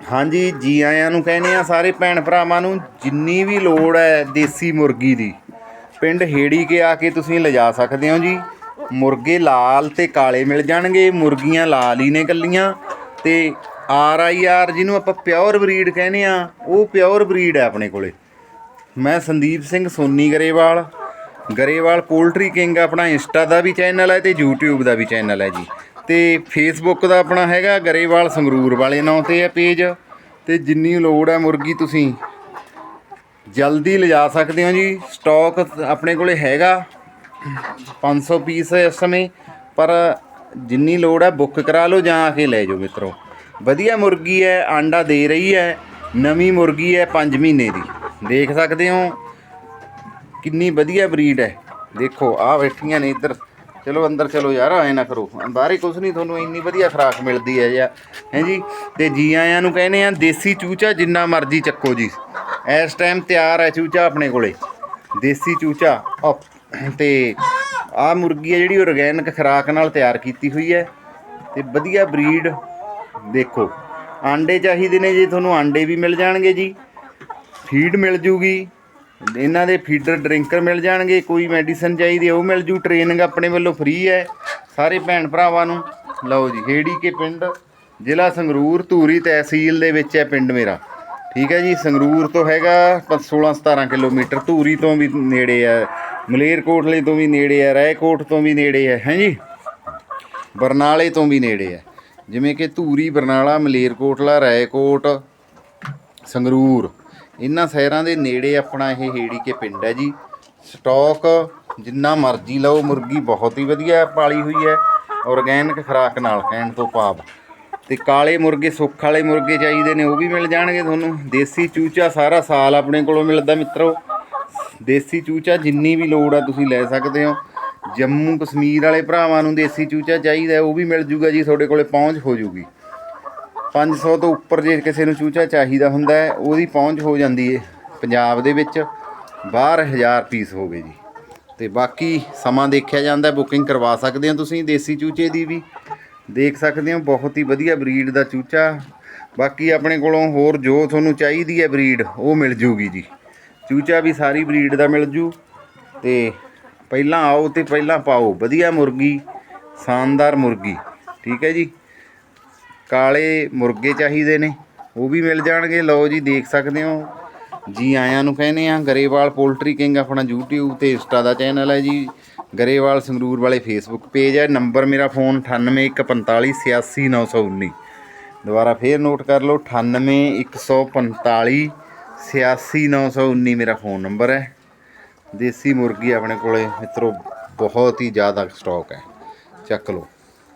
ਹਾਂਜੀ ਜੀ ਆਇਆਂ ਨੂੰ ਕਹਿੰਦੇ ਆ, ਸਾਰੇ ਭੈਣ ਭਰਾਵਾਂ ਨੂੰ ਜਿੰਨੀ ਵੀ ਲੋੜ ਹੈ ਦੇਸੀ ਮੁਰਗੀ ਦੀ, ਪਿੰਡ ਹੇੜੀ ਕੇ ਆ ਕੇ ਤੁਸੀਂ ਲਿਜਾ ਸਕਦੇ ਹੋ ਜੀ। ਮੁਰਗੇ ਲਾਲ ਤੇ ਕਾਲੇ ਮਿਲ ਜਾਣਗੇ, ਮੁਰਗੀਆਂ ਲਾਲ ਹੀ ਨੇ ਕੱਲੀਆਂ ਤੇ ਆਰ ਆਈ ਆਰ ਜਿਹਨੂੰ ਆਪਾਂ ਪਿਓਰ ਬਰੀਡ ਕਹਿੰਦੇ ਆ, ਉਹ ਪਿਓਰ ਬਰੀਡ ਹੈ ਆਪਣੇ ਕੋਲੇ। ਮੈਂ ਸੰਦੀਪ ਸਿੰਘ ਸੋਨੀ ਗਰੇਵਾਲ ਗਰੇਵਾਲ ਪੋਲਟਰੀ ਕਿੰਗ ਆਪਣਾ ਇੰਸਟਾ ਦਾ ਵੀ ਚੈਨਲ ਹੈ ਤੇ YouTube ਦਾ ਵੀ ਚੈਨਲ ਹੈ ਜੀ। ਤੇ ਫੇਸਬੁੱਕ ਦਾ ਆਪਣਾ ਹੈਗਾ ਗਰੇਵਾਲ ਸੰਗਰੂਰ ਵਾਲੇ ਨਾਂ ਤੇ ਹੈ ਪੇਜ ਤੇ ਜਿੰਨੀ ਲੋੜ ਹੈ ਮੁਰਗੀ ਤੁਸੀਂ ਜਲਦੀ ਲਿਜਾ ਸਕਦੇ ਹੋ ਜੀ। ਸਟਾਕ ਆਪਣੇ ਕੋਲੇ ਹੈਗਾ। 500 ਪੀਸ ਇਸ ਸਮੇਂ। ਪਰ ਜਿੰਨੀ ਲੋੜ ਹੈ ਬੁੱਕ ਕਰਾ ਲਓ ਜਾਂ ਆ ਕੇ ਲੈ ਜਾਓ ਮਿੱਤਰੋ। ਵਧੀਆ ਮੁਰਗੀ ਹੈ, ਆਂਡਾ ਦੇ ਰਹੀ ਹੈ। ਨਵੀਂ ਮੁਰਗੀ ਹੈ 5 ਮਹੀਨੇ ਦੀ। ਦੇਖ ਸਕਦੇ ਹੋ ਕਿੰਨੀ ਵਧੀਆ ਬਰੀਡ ਹੈ। ਦੇਖੋ ਆ ਬੈਠੀਆਂ ਨੇ ਇੱਧਰ। ਚਲੋ ਅੰਦਰ ਚਲੋ ਯਾਰ, ਐ ਨਾ ਕਰੋ। ਬਾਹਰੇ ਕੁਛ ਨਹੀਂ, ਤੁਹਾਨੂੰ ਇੰਨੀ ਵਧੀਆ ਖਰਾਕ ਮਿਲਦੀ ਹੈ ਜਾਂ ਹੈ ਜੀ? ਤੇ ਜੀ ਆਇਆਂ ਨੂੰ ਕਹਿੰਦੇ ਆ ਦੇਸੀ ਚੂਚਾ ਜਿੰਨਾ ਮਰਜ਼ੀ ਚੱਕੋ ਜੀ। ਇਸ ਟਾਈਮ ਤਿਆਰ ਹੈ ਚੂਚਾ ਆਪਣੇ ਕੋਲੇ। ਦੇਸੀ ਚੂਚਾ ਅਪ ਤੇ ਆ ਮੁਰਗੀ ਹੈ ਜਿਹੜੀ ਔਰਗੈਨਿਕ ਖਰਾਕ ਨਾਲ ਤਿਆਰ ਕੀਤੀ ਹੋਈ ਹੈ। ਤੇ ਵਧੀਆ ਬਰੀਡ ਦੇਖੋ। ਆਂਡੇ ਚਾਹੀਦੇ ਨੇ ਜੀ, ਤੁਹਾਨੂੰ ਆਂਡੇ ਵੀ ਮਿਲ ਜਾਣਗੇ ਜੀ। ਫੀਡ ਮਿਲ ਜੂਗੀ। ਇਹਨਾਂ ਦੇ ਫੀਡਰ ਡਰਿੰਕਰ ਮਿਲ ਜਾਣਗੇ, ਕੋਈ ਮੈਡੀਸਨ ਚਾਹੀਦੀ ਉਹ ਮਿਲ ਜੂ, ਟ੍ਰੇਨਿੰਗ ਆਪਣੇ ਵੱਲੋਂ ਫ੍ਰੀ ਹੈ, ਸਾਰੇ ਭੈਣ ਭਰਾਵਾਂ ਨੂੰ। ਲਓ ਜੀ ਹੇੜੀ ਕੇ ਪਿੰਡ, ਜ਼ਿਲ੍ਹਾ ਸੰਗਰੂਰ, ਧੂਰੀ ਤਹਿਸੀਲ ਦੇ ਵਿੱਚ ਹੈ ਪਿੰਡ ਮੇਰਾ। ਠੀਕ ਹੈ ਜੀ, ਸੰਗਰੂਰ ਤੋਂ ਹੈਗਾ 16 17 ਕਿਲੋਮੀਟਰ, ਧੂਰੀ ਤੋਂ ਵੀ ਨੇੜੇ ਹੈ, ਮਲੇਰਕੋਟਲੇ ਤੋਂ ਵੀ ਨੇੜੇ ਹੈ, ਰਾਏਕੋਟ ਤੋਂ ਵੀ ਨੇੜੇ ਹੈ ਹੈ ਜੀ? ਬਰਨਾਲੇ ਤੋਂ ਵੀ ਨੇੜੇ ਹੈ। ਜਿਵੇਂ ਕਿ ਧੂਰੀ, ਬਰਨਾਲਾ, ਮਲੇਰਕੋਟਲਾ, ਰਾਏਕੋਟ, ਸੰਗਰੂਰ। ਇਹਨਾਂ ਸ਼ਹਿਰਾਂ ਦੇ ਨੇੜੇ ਆਪਣਾ ਇਹ ਹੇੜੀ ਕੇ ਪਿੰਡ ਹੈ ਜੀ। ਸਟਾਕ ਜਿੰਨਾ ਮਰਜ਼ੀ ਲਓ, ਮੁਰਗੀ ਬਹੁਤ ਹੀ ਵਧੀਆ ਪਾਲੀ ਹੋਈ ਹੈ ਆਰਗੈਨਿਕ ਖੁਰਾਕ ਨਾਲ ਕਹਿਣ ਤੋਂ ਭਾਵ। ਤੇ ਕਾਲੇ ਮੁਰਗੇ, ਸੁੱਖ ਵਾਲੇ ਮੁਰਗੇ ਚਾਹੀਦੇ ਨੇ, ਉਹ ਵੀ ਮਿਲ ਜਾਣਗੇ ਤੁਹਾਨੂੰ। ਦੇਸੀ ਚੂਚਾ ਸਾਰਾ ਸਾਲ ਆਪਣੇ ਕੋਲੋਂ ਮਿਲਦਾ ਮਿੱਤਰੋ। ਦੇਸੀ ਚੂਚਾ ਜਿੰਨੀ ਵੀ ਲੋੜ ਆ ਤੁਸੀਂ ਲੈ ਸਕਦੇ ਹੋ। ਜੰਮੂ ਕਸ਼ਮੀਰ ਵਾਲੇ ਭਰਾਵਾਂ ਨੂੰ ਦੇਸੀ ਚੂਚਾ ਚਾਹੀਦਾ, ਉਹ ਵੀ ਮਿਲ ਜੂਗਾ ਜੀ, ਤੁਹਾਡੇ ਕੋਲੇ ਪਹੁੰਚ ਹੋ ਜੂਗੀ। 500 ਤੋਂ ਉੱਪਰ ਜੇ ਕਿਸੇ ਨੂੰ ਚੂਚਾ ਚਾਹੀਦਾ ਹੁੰਦਾ ਹੈ, ਉਹਦੀ ਪਹੁੰਚ ਹੋ ਜਾਂਦੀ ਹੈ ਪੰਜਾਬ ਦੇ ਵਿੱਚ ਬਾਹਰ 1000 ਪੀਸ ਹੋ ਗਏ ਜੀ। ਤੇ ਬਾਕੀ ਸਮਾਂ ਦੇਖਿਆ ਜਾਂਦਾ ਬੁਕਿੰਗ ਕਰਵਾ ਸਕਦੇ ਹੋ ਤੁਸੀਂ, ਦੇਸੀ ਚੂਚੇ ਦੀ ਵੀ। ਦੇਖ ਸਕਦੇ ਹੋ, ਬਹੁਤ ਹੀ ਵਧੀਆ ਬਰੀਡ ਦਾ ਚੂਚਾ। ਬਾਕੀ ਆਪਣੇ ਕੋਲੋਂ ਹੋਰ ਜੋ ਤੁਹਾਨੂੰ ਚਾਹੀਦੀ ਹੈ ਬਰੀਡ, ਉਹ ਮਿਲ ਜੂਗੀ ਜੀ। ਚੂਚਾ ਵੀ ਸਾਰੀ ਬਰੀਡ ਦਾ ਮਿਲ ਜੂ। ਤੇ ਪਹਿਲਾਂ ਆਓ ਤੇ ਪਹਿਲਾਂ ਪਾਓ, ਵਧੀਆ ਮੁਰਗੀ, ਸ਼ਾਨਦਾਰ ਮੁਰਗੀ। ਠੀਕ ਹੈ ਜੀ। ਕਾਲੇ ਮੁਰਗੇ ਚਾਹੀਦੇ ਨੇ, ਉਹ ਵੀ ਮਿਲ ਜਾਣਗੇ। ਲਓ ਜੀ, ਦੇਖ ਸਕਦੇ ਹੋ। ਜੀ ਆਇਆਂ ਨੂੰ ਕਹਿੰਦੇ ਆ ਗਰੇਵਾਲ ਪੋਲਟਰੀ ਕਿੰਗ ਆਪਣਾ YouTube ਤੇ ਇੰਸਟਾ ਦਾ ਚੈਨਲ ਹੈ ਜੀ। ਗਰੇਵਾਲ ਸੰਗਰੂਰ ਵਾਲੇ ਫੇਸਬੁੱਕ ਪੇਜ ਹੈ। ਨੰਬਰ ਮੇਰਾ ਫੋਨ 9815486919 ਦੁਬਾਰਾ ਫੇਰ ਨੋਟ ਕਰ ਲਓ 9815486919 ਮੇਰਾ ਫੋਨ ਨੰਬਰ ਹੈ। ਦੇਸੀ ਮੁਰਗੀ ਆਪਣੇ ਕੋਲੇ ਮਿੱਤਰੋ, ਬਹੁਤ ਹੀ ਜ਼ਿਆਦਾ ਸਟਾਕ ਹੈ। ਚੱਕ ਲਓ।